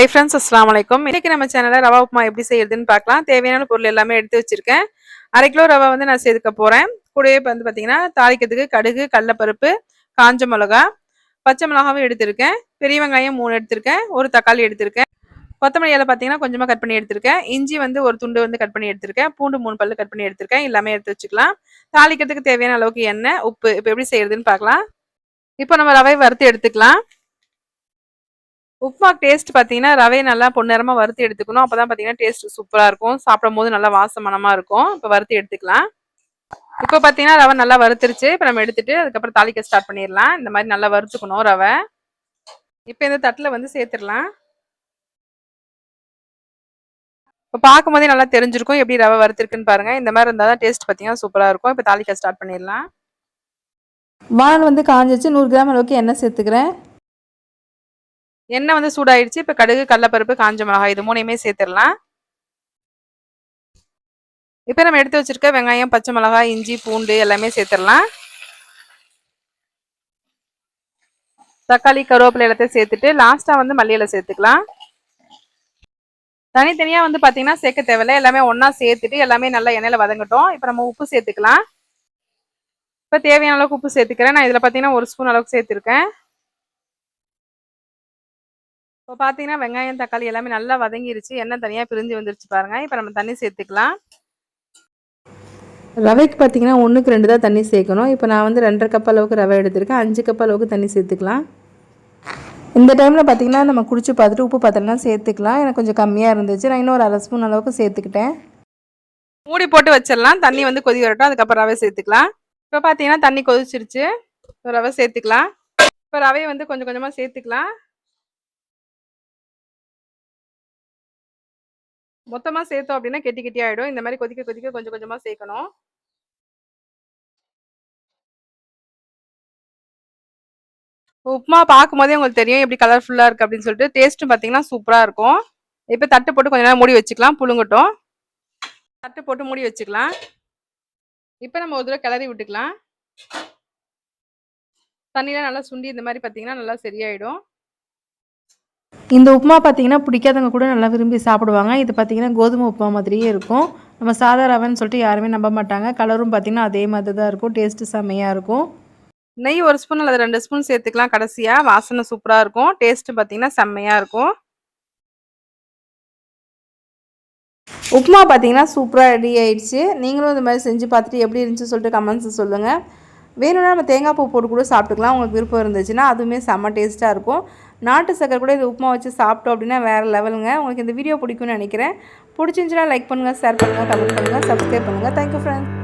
Hi friends அஸ்லாம் வலைக்கும் இன்னைக்கு நம்ம சேனலில் ரவா உப்புமா எப்படி செய்யறதுன்னு பார்க்கலாம். தேவையான பொருள் எல்லாமே எடுத்து வச்சுருக்கேன். அரை கிலோ ரவா வந்து நான் சேர்த்துக்க போகிறேன் கூடவே வந்து பார்த்தீங்கன்னா தாளிக்கிறதுக்கு கடுகு கடலப்பருப்பு காஞ்ச மிளகா பச்சை மிளகாவும் எடுத்திருக்கேன். பெரிய வெங்காயம் மூணு எடுத்திருக்கேன். ஒரு தக்காளி எடுத்திருக்கேன். கொத்தமல்லி இலை பார்த்தீங்கன்னா கொஞ்சமாக கட் பண்ணி எடுத்திருக்கேன். இஞ்சி வந்து ஒரு துண்டு வந்து கட் பண்ணி எடுத்திருக்கேன். பூண்டு மூணு பல்லு கட் பண்ணி எடுத்திருக்கேன். எல்லாமே எடுத்து வச்சுக்கலாம். தாளிக்கிறதுக்கு தேவையான அளவுக்கு எண்ணெய் உப்பு இப்போ எப்படி செய்யறதுன்னு பார்க்கலாம். இப்போ நம்ம ரவை வறுத்து எடுத்துக்கலாம். உப்புமா டேஸ்ட் பார்த்தீங்கன்னா ரவை நல்லா பொன்னிறமா வறுத்து எடுத்துக்கணும். அப்போ தான் பார்த்தீங்கன்னா டேஸ்ட் சூப்பராக இருக்கும். சாப்பிடும் போது நல்லா வாசமனமாக இருக்கும். இப்போ வறுத்து எடுத்துக்கலாம். இப்போ பார்த்தீங்கன்னா ரவை நல்லா வறுத்துருச்சு. இப்போ நம்ம எடுத்துட்டு அதுக்கப்புறம் தாளிக்க ஸ்டார்ட் பண்ணிடலாம். இந்த மாதிரி நல்லா வறுத்துக்கணும் ரவை. இப்போ இந்த தட்டில் வந்து சேர்த்துடலாம். இப்போ பார்க்கும் போதே நல்லா தெரிஞ்சிருக்கும். எப்படி ரவை வறுத்துருக்குன்னு பாருங்கள் இந்த மாதிரி இருந்தால் தான் டேஸ்ட் பார்த்தீங்கன்னா சூப்பராக இருக்கும். இப்போ தாளிக்க ஸ்டார்ட் பண்ணிடலாம். வானல் வந்து காஞ்சிச்சு நூறு கிராம் அளவுக்கு எண்ணெய் சேர்த்துக்கிறேன். எண்ணெய் வந்து சூடாயிடுச்சு. இப்போ கடுகு கடலப்பருப்பு காஞ்ச மிளகாய் இது மூணையுமே சேர்த்துடலாம். இப்போ நம்ம எடுத்து வச்சிருக்க வெங்காயம் பச்சை மிளகாய் இஞ்சி பூண்டு எல்லாமே சேர்த்துடலாம். தக்காளி கருவேப்பிலை எல்லாத்தையும் சேர்த்துட்டு லாஸ்ட்டாக வந்து மல்லியில சேர்த்துக்கலாம். தனித்தனியாக வந்து பார்த்தீங்கன்னா சேர்க்க தேவையில்ல. எல்லாமே ஒன்றா சேர்த்துட்டு எல்லாமே நல்லா எண்ணெயில் வதங்கட்டும். இப்போ நம்ம உப்பு சேர்த்துக்கலாம். இப்போ தேவையான அளவுக்கு உப்பு சேர்த்துக்கிறேன். நான் இதில் பார்த்தீங்கன்னா ஒரு ஸ்பூன் அளவுக்கு சேர்த்துருக்கேன். இப்போ பார்த்தீங்கன்னா வெங்காயம் தக்காளி எல்லாமே நல்லா வதங்கிருச்சு. எண்ணெய் தனியாக பிரிஞ்சு வந்துருச்சு பாருங்கள் இப்போ நம்ம தண்ணி சேர்த்துக்கலாம். ரவைக்கு பார்த்தீங்கன்னா ஒன்றுக்கு ரெண்டு தான் தண்ணி சேர்க்கணும். இப்போ நான் வந்து ரெண்டரை கப் அளவுக்கு ரவை எடுத்திருக்கேன். அஞ்சு கப் அளவுக்கு தண்ணி சேர்த்துக்கலாம். இந்த டைமில் பார்த்திங்கன்னா நம்ம குடிச்சு பார்த்துட்டு உப்பு பார்த்தலாம் சேர்த்துக்கலாம். எனக்கு கொஞ்சம் கம்மியாக இருந்துச்சு. நான் இன்னும் ஒரு அரை ஸ்பூன் அளவுக்கு சேர்த்துக்கிட்டேன். மூடி போட்டு வச்சிடலாம். தண்ணி வந்து கொதி வரட்டும். அதுக்கப்புறம் ரவை சேர்த்துக்கலாம். இப்போ பார்த்தீங்கன்னா தண்ணி கொதிச்சிருச்சு. ரவை சேர்த்துக்கலாம். இப்போ ரவையை வந்து கொஞ்சம் கொஞ்சமாக சேர்த்துக்கலாம். மொத்தமாக சேர்த்தோம் அப்படின்னா கெட்டி கெட்டி ஆகிடும் இந்த மாதிரி கொதிக்க கொதிக்க கொஞ்சம் கொஞ்சமாக சேர்க்கணும். உப்புமா பார்க்கும் போதே உங்களுக்கு தெரியும் எப்படி கலர்ஃபுல்லாக இருக்குது அப்படின்னு சொல்லிட்டு. டேஸ்ட்டும் பார்த்தீங்கன்னா சூப்பராக இருக்கும். இப்போ தட்டு போட்டு கொஞ்ச நேரம் மூடி வச்சுக்கலாம். புழுங்கட்டும். தட்டு போட்டு மூடி வச்சுக்கலாம். இப்போ நம்ம ஒரு தடவை கிளறி விட்டுக்கலாம். தண்ணிலாம் நல்லா சுண்டி இந்த மாதிரி பார்த்தீங்கன்னா நல்லா சரியாயிடும். இந்த உப்புமா பார்த்தீங்கன்னா பிடிக்காதவங்க கூட நல்லா விரும்பி சாப்பிடுவாங்க. இது பார்த்தீங்கன்னா கோதுமை உப்புமா மாதிரியே இருக்கும். நம்ம சாதா ரவைன்னு சொல்லிட்டு யாருமே நம்ப மாட்டாங்க. கலரும் பார்த்தீங்கன்னா அதே மாதிரி தான் இருக்கும். டேஸ்ட்டு செம்மையாக இருக்கும். நெய் ஒரு ஸ்பூன் அல்லது ரெண்டு ஸ்பூன் சேர்த்துக்கலாம். கடைசியாக வாசனை சூப்பராக இருக்கும். டேஸ்ட்டு பார்த்தீங்கன்னா செம்மையாக இருக்கும். உப்புமா பார்த்தீங்கன்னா சூப்பராக ரெடி ஆயிடுச்சு. நீங்களும் இந்த மாதிரி செஞ்சு பார்த்துட்டு எப்படி இருந்துச்சு சொல்லிட்டு கமெண்ட்ஸ் சொல்லுங்கள் வேணும்னா நம்ம தேங்காய் பூ போட்டு கூட சாப்பிட்டுக்கலாம். உங்களுக்கு விருப்பம் இருந்துச்சுன்னா அதுவுமே செம்ம டேஸ்ட்டாக இருக்கும். நாட்டு சக்கரை கூட இது உப்புமா வச்சு சாப்பிட்டோம் அப்படின்னா வேறு லெவலுங்க உங்களுக்கு இந்த வீடியோ பிடிக்கும்னு நினைக்கிறேன். பிடிச்சிருந்துச்சுன்னா லைக் பண்ணுங்கள் ஷேர் பண்ணுங்கள் கமெண்ட் பண்ணுங்கள் சப்ஸ்கிரைப் பண்ணுங்கள் தேங்க்யூ ஃப்ரெண்ட்ஸ்